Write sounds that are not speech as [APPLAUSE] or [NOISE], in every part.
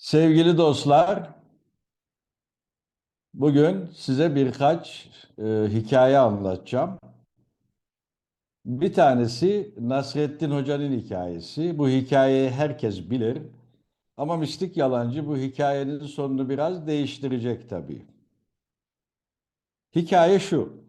Sevgili dostlar, bugün size birkaç e, hikaye anlatacağım. Bir tanesi Nasrettin Hoca'nın hikayesi. Bu hikayeyi herkes bilir. Ama mistik yalancı bu hikayenin sonunu biraz değiştirecek tabii. Hikaye şu.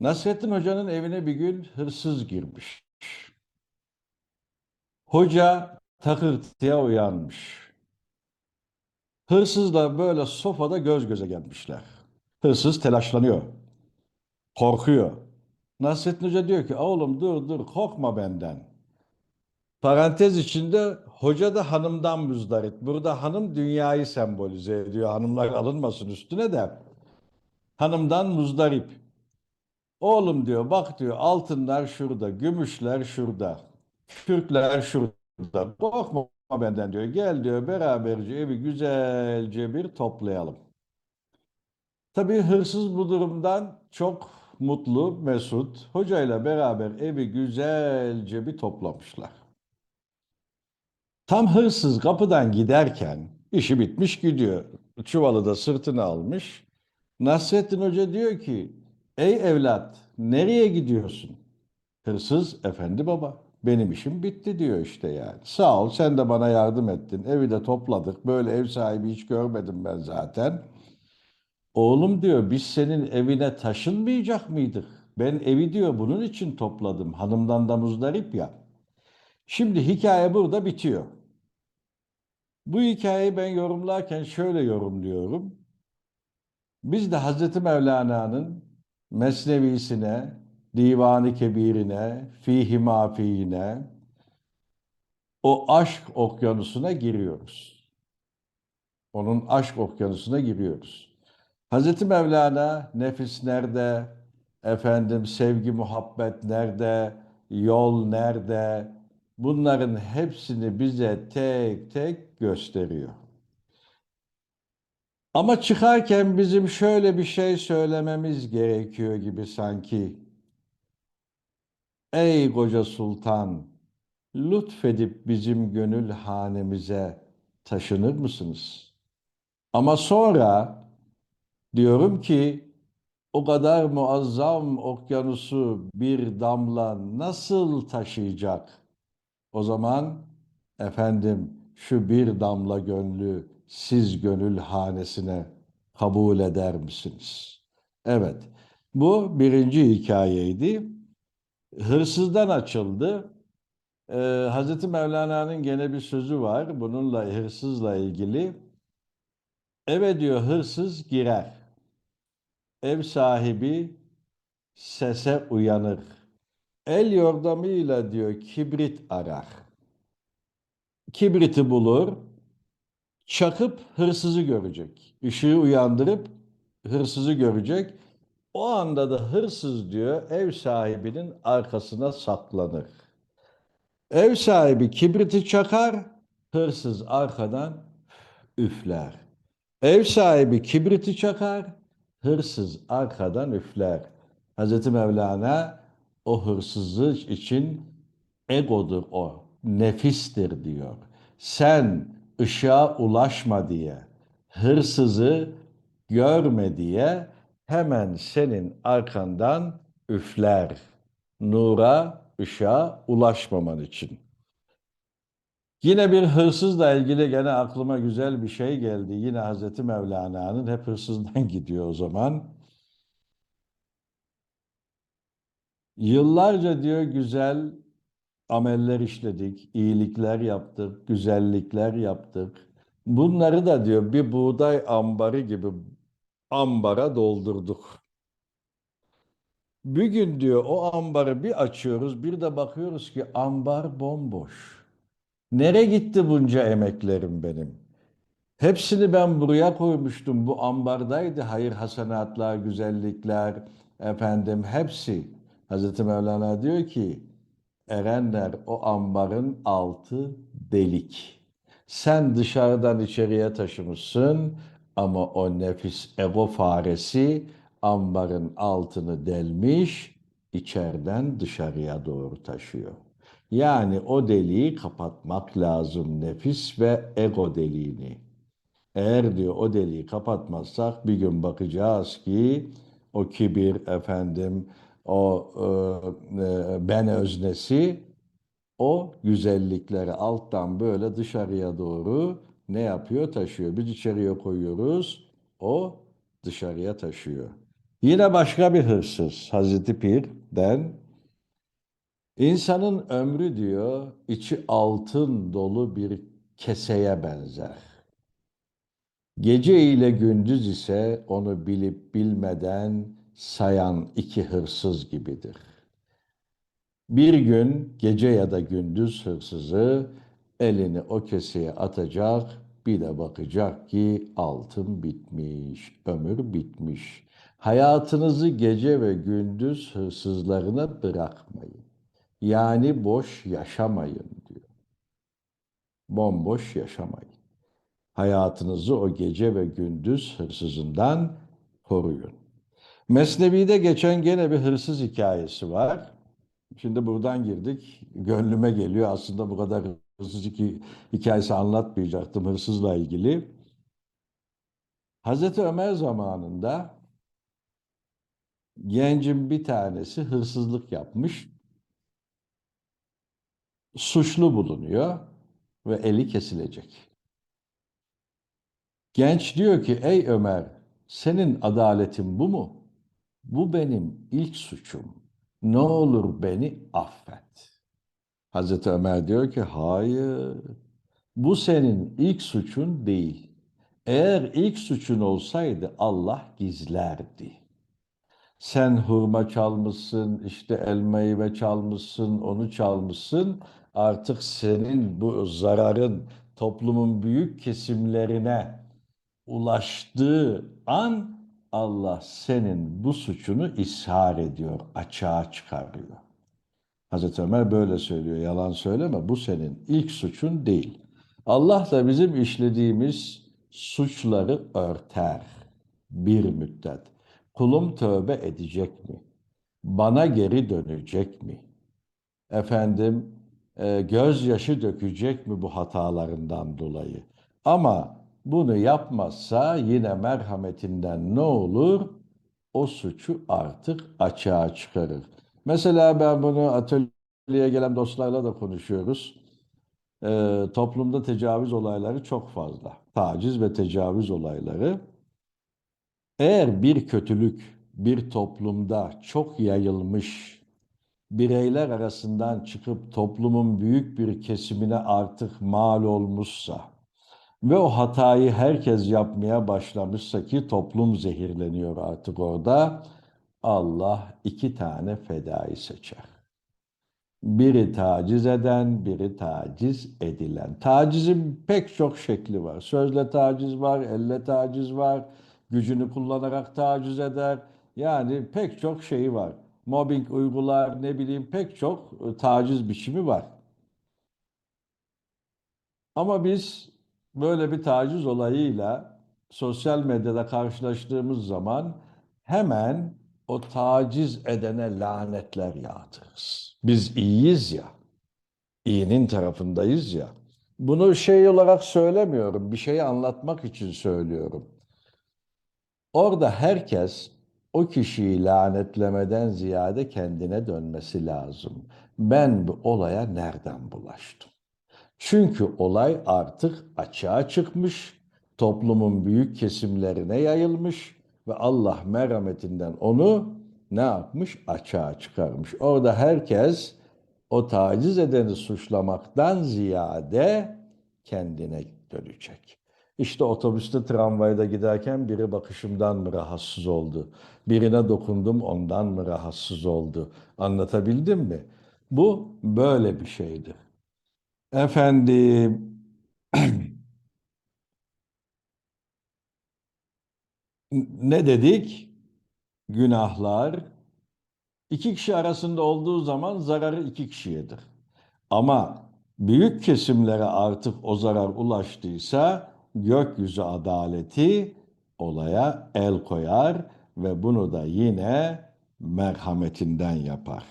Nasrettin Hoca'nın evine bir gün hırsız girmiş. Hoca takırtıya uyanmış. Hırsızla böyle sofada göz göze gelmişler. Hırsız telaşlanıyor. Korkuyor. Nasrettin Hoca diyor ki oğlum dur dur korkma benden. Parantez içinde hoca da hanımdan müzdarip. Burada hanım dünyayı sembolize ediyor. Hanımlar alınmasın üstüne de. Hanımdan muzdarip. Oğlum diyor bak diyor altınlar şurada, gümüşler şurada, kürkler şurada. Korkma benden diyor. Gel diyor beraberce evi güzelce bir toplayalım. Tabii hırsız bu durumdan çok mutlu, mesut. Hocayla beraber evi güzelce bir toplamışlar. Tam hırsız kapıdan giderken işi bitmiş gidiyor. Çuvalı da sırtına almış. Nasrettin Hoca diyor ki, ey evlat nereye gidiyorsun? Hırsız, efendi baba benim işim bitti diyor işte yani. Sağ ol sen de bana yardım ettin. Evi de topladık. Böyle ev sahibi hiç görmedim ben zaten. Oğlum diyor biz senin evine taşınmayacak mıydık? Ben evi diyor bunun için topladım. Hanımdan da muzdarip ya. Şimdi hikaye burada bitiyor. Bu hikayeyi ben yorumlarken şöyle yorumluyorum. Biz de Hazreti Mevlana'nın Mesnevisine, Divanı Kebirine, Fihi Mafiine, o aşk okyanusuna giriyoruz. Onun aşk okyanusuna giriyoruz. Hazreti Mevlana nefis nerede, efendim sevgi muhabbet nerede, yol nerede, bunların hepsini bize tek tek gösteriyor. Ama çıkarken bizim şöyle bir şey söylememiz gerekiyor gibi sanki. Ey koca sultan, lütfedip bizim gönül hanemize taşınır mısınız? Ama sonra diyorum ki o kadar muazzam okyanusu bir damla nasıl taşıyacak? O zaman efendim şu bir damla gönlü siz gönül hanesine kabul eder misiniz? Evet, bu birinci hikayeydi. Hırsızdan açıldı. Ee, Hazreti Mevlana'nın gene bir sözü var bununla hırsızla ilgili. Eve diyor hırsız girer. Ev sahibi sese uyanır. El yordamıyla diyor kibrit arar. Kibriti bulur, çakıp hırsızı görecek. Işığı uyandırıp hırsızı görecek. O anda da hırsız diyor ev sahibinin arkasına saklanır. Ev sahibi kibriti çakar, hırsız arkadan üfler. Ev sahibi kibriti çakar, hırsız arkadan üfler. Hazreti Mevlana o hırsızlık için egodur o, nefistir diyor. Sen ışığa ulaşma diye, hırsızı görme diye hemen senin arkandan üfler. Nura, ışığa ulaşmaman için. Yine bir hırsızla ilgili gene aklıma güzel bir şey geldi. Yine Hazreti Mevlana'nın hep hırsızdan [LAUGHS] gidiyor o zaman. Yıllarca diyor güzel ameller işledik, iyilikler yaptık, güzellikler yaptık. Bunları da diyor bir buğday ambarı gibi ambara doldurduk. Bir gün diyor o ambarı bir açıyoruz, bir de bakıyoruz ki ambar bomboş. Nere gitti bunca emeklerim benim? Hepsini ben buraya koymuştum. Bu ambardaydı. Hayır, hasenatlar, güzellikler, efendim hepsi. Hazreti Mevlana diyor ki, erenler o ambarın altı delik. Sen dışarıdan içeriye taşımışsın ama o nefis ego faresi ambarın altını delmiş, içeriden dışarıya doğru taşıyor. Yani o deliği kapatmak lazım nefis ve ego deliğini. Eğer diyor o deliği kapatmazsak bir gün bakacağız ki o kibir efendim o e, e, ben öznesi o güzellikleri alttan böyle dışarıya doğru ne yapıyor? Taşıyor. Biz içeriye koyuyoruz. O dışarıya taşıyor. Yine başka bir hırsız Hazreti Pir'den insanın ömrü diyor içi altın dolu bir keseye benzer. Gece ile gündüz ise onu bilip bilmeden sayan iki hırsız gibidir. Bir gün gece ya da gündüz hırsızı elini o keseye atacak, bir de bakacak ki altın bitmiş, ömür bitmiş. Hayatınızı gece ve gündüz hırsızlarına bırakmayın. Yani boş yaşamayın diyor. Bomboş yaşamayın. Hayatınızı o gece ve gündüz hırsızından koruyun. Mesnevi'de geçen gene bir hırsız hikayesi var. Şimdi buradan girdik. Gönlüme geliyor. Aslında bu kadar hırsız hikayesi anlatmayacaktım hırsızla ilgili. Hazreti Ömer zamanında gencin bir tanesi hırsızlık yapmış. Suçlu bulunuyor ve eli kesilecek. Genç diyor ki ey Ömer senin adaletin bu mu? Bu benim ilk suçum. Ne olur beni affet. Hazreti Ömer diyor ki hayır. Bu senin ilk suçun değil. Eğer ilk suçun olsaydı Allah gizlerdi. Sen hurma çalmışsın, işte elmayı ve çalmışsın, onu çalmışsın. Artık senin bu zararın toplumun büyük kesimlerine ulaştığı an Allah senin bu suçunu ishar ediyor, açığa çıkarıyor. Hazreti Ömer böyle söylüyor, yalan söyleme bu senin ilk suçun değil. Allah da bizim işlediğimiz suçları örter bir müddet. Kulum tövbe edecek mi? Bana geri dönecek mi? Efendim e, gözyaşı dökecek mi bu hatalarından dolayı? Ama bunu yapmazsa yine merhametinden ne olur? O suçu artık açığa çıkarır. Mesela ben bunu atölyeye gelen dostlarla da konuşuyoruz. Ee, toplumda tecavüz olayları çok fazla. Taciz ve tecavüz olayları. Eğer bir kötülük bir toplumda çok yayılmış, bireyler arasından çıkıp toplumun büyük bir kesimine artık mal olmuşsa, ve o hatayı herkes yapmaya başlamışsa ki toplum zehirleniyor artık orada. Allah iki tane fedai seçer. Biri taciz eden, biri taciz edilen. Tacizin pek çok şekli var. Sözle taciz var, elle taciz var, gücünü kullanarak taciz eder. Yani pek çok şeyi var. Mobbing uygular, ne bileyim pek çok e, taciz biçimi var. Ama biz böyle bir taciz olayıyla sosyal medyada karşılaştığımız zaman hemen o taciz edene lanetler yağdırırız. Biz iyiyiz ya, iyinin tarafındayız ya. Bunu şey olarak söylemiyorum, bir şeyi anlatmak için söylüyorum. Orada herkes o kişiyi lanetlemeden ziyade kendine dönmesi lazım. Ben bu olaya nereden bulaştım? Çünkü olay artık açığa çıkmış, toplumun büyük kesimlerine yayılmış ve Allah merhametinden onu ne yapmış? Açığa çıkarmış. Orada herkes o taciz edeni suçlamaktan ziyade kendine dönecek. İşte otobüste, tramvayda giderken biri bakışımdan mı rahatsız oldu? Birine dokundum ondan mı rahatsız oldu? Anlatabildim mi? Bu böyle bir şeydir. Efendim, [CLEARS THROAT] ne dedik? Günahlar iki kişi arasında olduğu zaman zararı iki kişiyedir. Ama büyük kesimlere artık o zarar ulaştıysa gökyüzü adaleti olaya el koyar ve bunu da yine merhametinden yapar.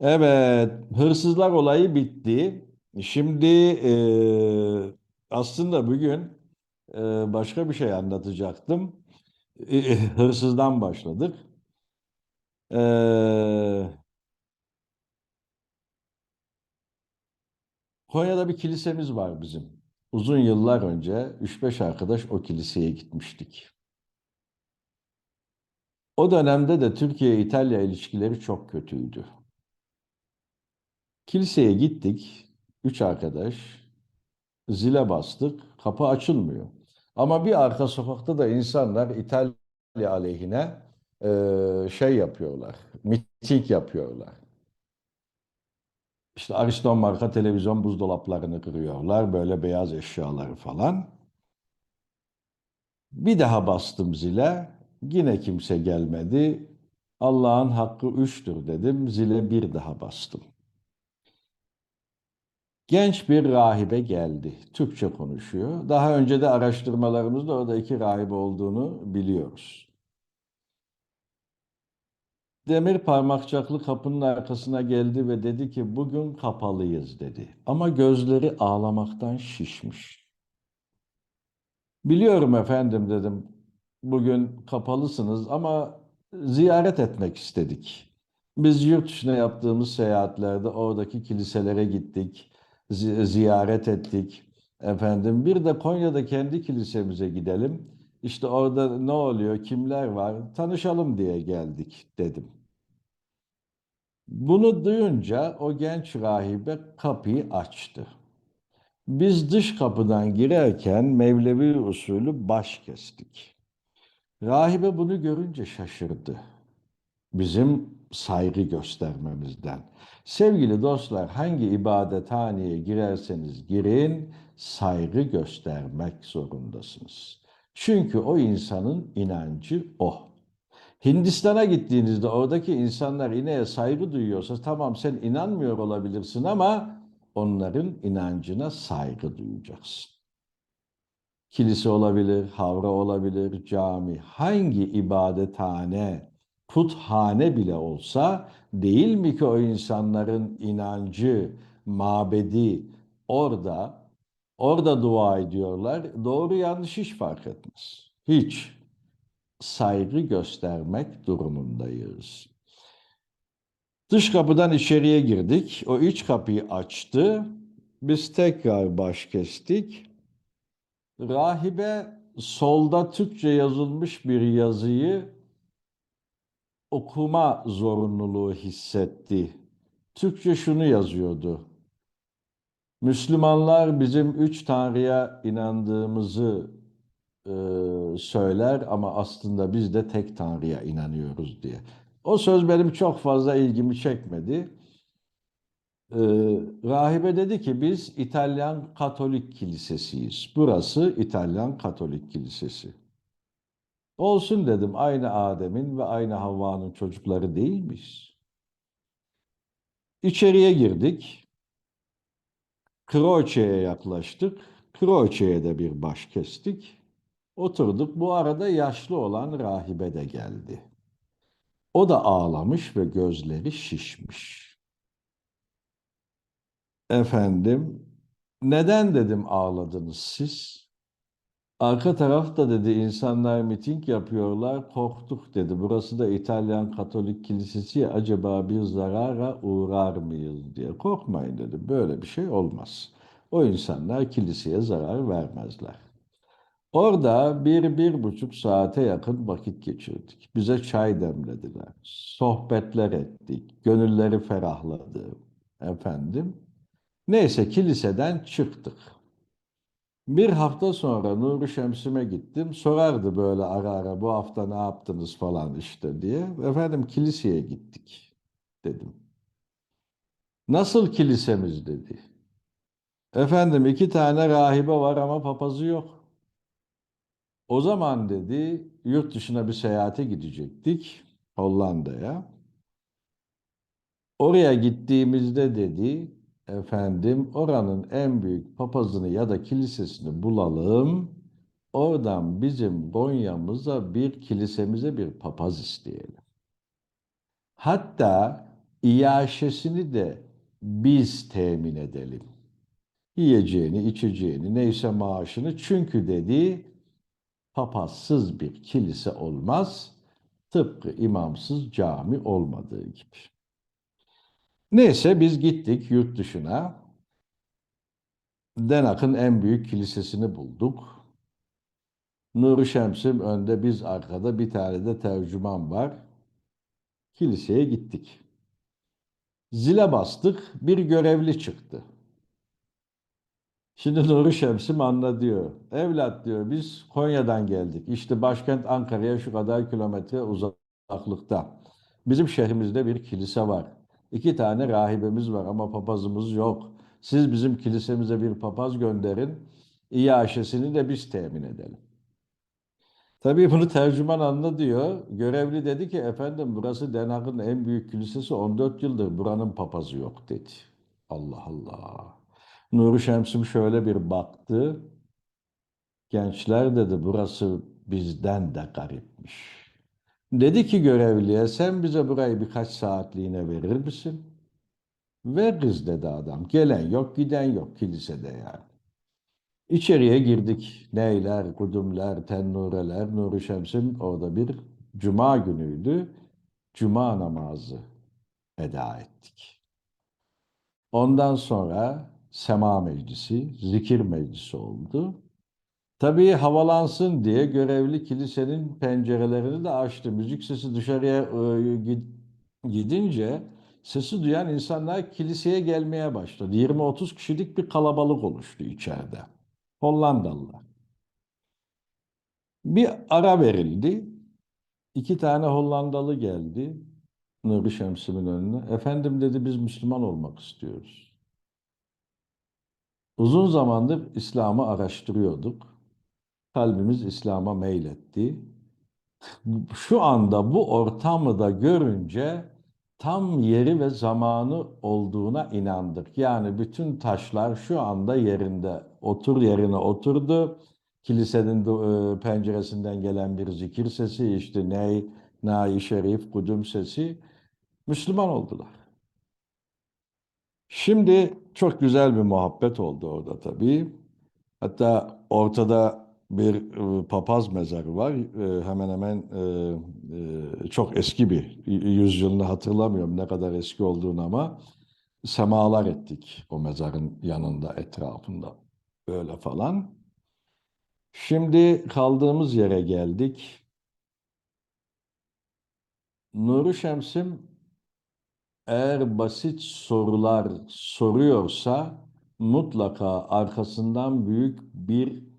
Evet, hırsızlar olayı bitti. Şimdi e, aslında bugün e, başka bir şey anlatacaktım. E, hırsızdan başladık. E, Konya'da bir kilisemiz var bizim. Uzun yıllar önce 3-5 arkadaş o kiliseye gitmiştik. O dönemde de Türkiye-İtalya ilişkileri çok kötüydü. Kiliseye gittik, üç arkadaş, zile bastık, kapı açılmıyor. Ama bir arka sokakta da insanlar İtalya aleyhine e, şey yapıyorlar, miting yapıyorlar. İşte Ariston marka televizyon buzdolaplarını kırıyorlar, böyle beyaz eşyaları falan. Bir daha bastım zile, yine kimse gelmedi. Allah'ın hakkı üçtür dedim, zile bir daha bastım. Genç bir rahibe geldi. Türkçe konuşuyor. Daha önce de araştırmalarımızda orada iki rahibe olduğunu biliyoruz. Demir parmakçaklı kapının arkasına geldi ve dedi ki bugün kapalıyız dedi. Ama gözleri ağlamaktan şişmiş. Biliyorum efendim dedim. Bugün kapalısınız ama ziyaret etmek istedik. Biz yurt dışına yaptığımız seyahatlerde oradaki kiliselere gittik, zi- ziyaret ettik. Efendim bir de Konya'da kendi kilisemize gidelim. İşte orada ne oluyor, kimler var, tanışalım diye geldik dedim. Bunu duyunca o genç rahibe kapıyı açtı. Biz dış kapıdan girerken Mevlevi usulü baş kestik. Rahibe bunu görünce şaşırdı. Bizim saygı göstermemizden. Sevgili dostlar, hangi ibadethaneye girerseniz girin, saygı göstermek zorundasınız. Çünkü o insanın inancı o. Hindistan'a gittiğinizde oradaki insanlar ineğe saygı duyuyorsa tamam sen inanmıyor olabilirsin ama onların inancına saygı duyacaksın. Kilise olabilir, havra olabilir, cami, hangi ibadethane, puthane bile olsa değil mi ki o insanların inancı, mabedi orada, orada dua ediyorlar. Doğru yanlış hiç fark etmez. Hiç saygı göstermek durumundayız. Dış kapıdan içeriye girdik. O iç kapıyı açtı. Biz tekrar baş kestik. Rahibe solda Türkçe yazılmış bir yazıyı okuma zorunluluğu hissetti. Türkçe şunu yazıyordu. Müslümanlar bizim üç Tanrı'ya inandığımızı e, söyler ama aslında biz de tek Tanrı'ya inanıyoruz diye. O söz benim çok fazla ilgimi çekmedi. Ee, rahibe dedi ki biz İtalyan Katolik Kilisesiyiz. Burası İtalyan Katolik Kilisesi. Olsun dedim aynı Adem'in ve aynı Havva'nın çocukları değil miyiz? İçeriye girdik. Croce'ye yaklaştık. Croce'ye de bir baş kestik. Oturduk. Bu arada yaşlı olan rahibe de geldi. O da ağlamış ve gözleri şişmiş. Efendim, neden dedim ağladınız siz? Arka tarafta dedi insanlar miting yapıyorlar, korktuk dedi. Burası da İtalyan Katolik Kilisesi acaba bir zarara uğrar mıyız diye. Korkmayın dedi, böyle bir şey olmaz. O insanlar kiliseye zarar vermezler. Orada bir, bir buçuk saate yakın vakit geçirdik. Bize çay demlediler, sohbetler ettik, gönülleri ferahladı. Efendim, Neyse kiliseden çıktık. Bir hafta sonra Nuri Şems'ime gittim. Sorardı böyle ara ara bu hafta ne yaptınız falan işte diye. Efendim kiliseye gittik dedim. Nasıl kilisemiz dedi. Efendim iki tane rahibe var ama papazı yok. O zaman dedi yurt dışına bir seyahate gidecektik Hollanda'ya. Oraya gittiğimizde dedi efendim oranın en büyük papazını ya da kilisesini bulalım. Oradan bizim Konya'mıza bir kilisemize bir papaz isteyelim. Hatta İyaşesini de biz temin edelim. Yiyeceğini, içeceğini, neyse maaşını. Çünkü dedi papazsız bir kilise olmaz. Tıpkı imamsız cami olmadığı gibi. Neyse biz gittik yurt dışına. Denak'ın en büyük kilisesini bulduk. Nuri Şems'im önde, biz arkada, bir tane de tercüman var. Kiliseye gittik. Zile bastık, bir görevli çıktı. Şimdi Nuri Şems'im anla diyor. Evlat diyor, biz Konya'dan geldik. İşte başkent Ankara'ya şu kadar kilometre uzaklıkta. Bizim şehrimizde bir kilise var. İki tane rahibemiz var ama papazımız yok. Siz bizim kilisemize bir papaz gönderin. İyaşesini de biz temin edelim. Tabii bunu tercüman anla diyor. Görevli dedi ki efendim burası Den Haag'ın en büyük kilisesi 14 yıldır buranın papazı yok dedi. Allah Allah. Nuri Şems'im şöyle bir baktı. Gençler dedi burası bizden de garipmiş. Dedi ki görevliye sen bize burayı birkaç saatliğine verir misin? Veririz dedi adam. Gelen yok giden yok kilisede yani. İçeriye girdik. Neyler, kudumler, tennureler, Nuri Şems'in orada bir cuma günüydü. Cuma namazı eda ettik. Ondan sonra sema meclisi, zikir meclisi oldu. Tabii havalansın diye görevli kilisenin pencerelerini de açtı. Müzik sesi dışarıya e, gidince sesi duyan insanlar kiliseye gelmeye başladı. 20-30 kişilik bir kalabalık oluştu içeride. Hollandalılar. Bir ara verildi. İki tane Hollandalı geldi Nuri Şems'in önüne. Efendim dedi biz Müslüman olmak istiyoruz. Uzun zamandır İslam'ı araştırıyorduk. Kalbimiz İslam'a meyletti. Şu anda bu ortamı da görünce tam yeri ve zamanı olduğuna inandık. Yani bütün taşlar şu anda yerinde, otur yerine oturdu. Kilisenin e, penceresinden gelen bir zikir sesi, işte ney, nai şerif, kudüm sesi, Müslüman oldular. Şimdi çok güzel bir muhabbet oldu orada tabii. Hatta ortada bir e, papaz mezarı var. E, hemen hemen e, çok eski bir, yüzyılını hatırlamıyorum ne kadar eski olduğunu ama semalar ettik o mezarın yanında, etrafında. Böyle falan. Şimdi kaldığımız yere geldik. Nuri Şems'im eğer basit sorular soruyorsa mutlaka arkasından büyük bir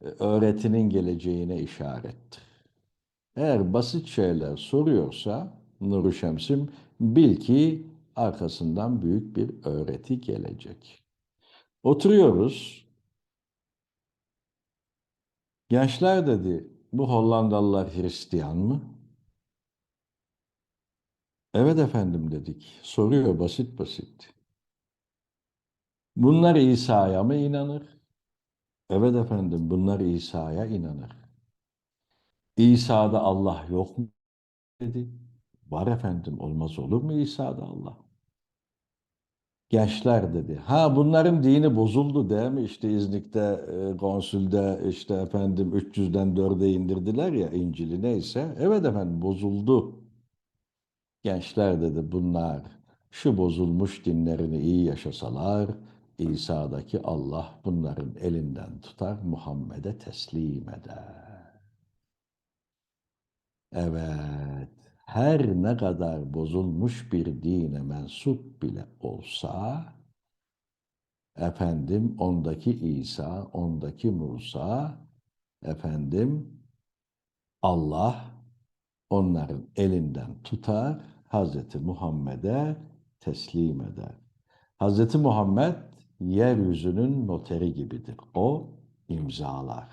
öğretinin geleceğine işarettir. Eğer basit şeyler soruyorsa Nuri Şems'im bil ki arkasından büyük bir öğreti gelecek. Oturuyoruz. Gençler dedi, bu Hollandalılar Hristiyan mı? Evet efendim dedik. Soruyor basit basit. Bunlar İsa'ya mı inanır? Evet efendim bunlar İsa'ya inanır. İsa'da Allah yok mu dedi. Var efendim olmaz olur mu İsa'da Allah? Gençler dedi. Ha bunların dini bozuldu değil mi? İşte İznik'te, e, konsülde işte efendim 300'den 4'e indirdiler ya İncil'i neyse. Evet efendim bozuldu. Gençler dedi bunlar şu bozulmuş dinlerini iyi yaşasalar İsa'daki Allah bunların elinden tutar Muhammed'e teslim eder. Evet, her ne kadar bozulmuş bir dine mensup bile olsa, efendim ondaki İsa, ondaki Musa, efendim Allah onların elinden tutar, Hazreti Muhammed'e teslim eder. Hazreti Muhammed yeryüzünün noteri gibidir. O imzalar.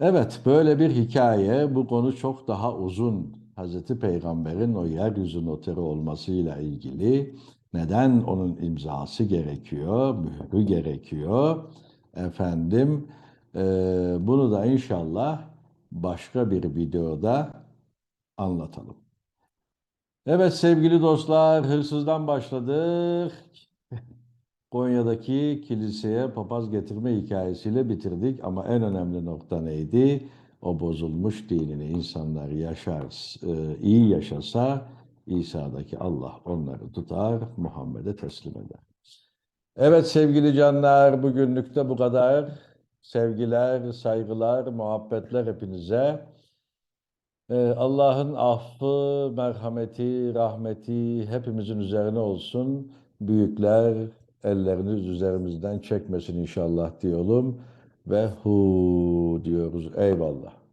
Evet böyle bir hikaye. Bu konu çok daha uzun. Hazreti Peygamber'in o yeryüzü noteri olmasıyla ilgili neden onun imzası gerekiyor, mührü gerekiyor. Efendim e, bunu da inşallah başka bir videoda anlatalım. Evet sevgili dostlar, hırsızdan başladık. Konya'daki kiliseye papaz getirme hikayesiyle bitirdik ama en önemli nokta neydi? O bozulmuş dinini insanlar yaşar, e, iyi yaşasa İsa'daki Allah onları tutar, Muhammed'e teslim eder. Evet sevgili canlar, bugünlük de bu kadar. Sevgiler, saygılar, muhabbetler hepinize. Ee, Allah'ın affı, merhameti, rahmeti hepimizin üzerine olsun. Büyükler ellerini üzerimizden çekmesin inşallah diyorum. Ve hu diyoruz. Eyvallah.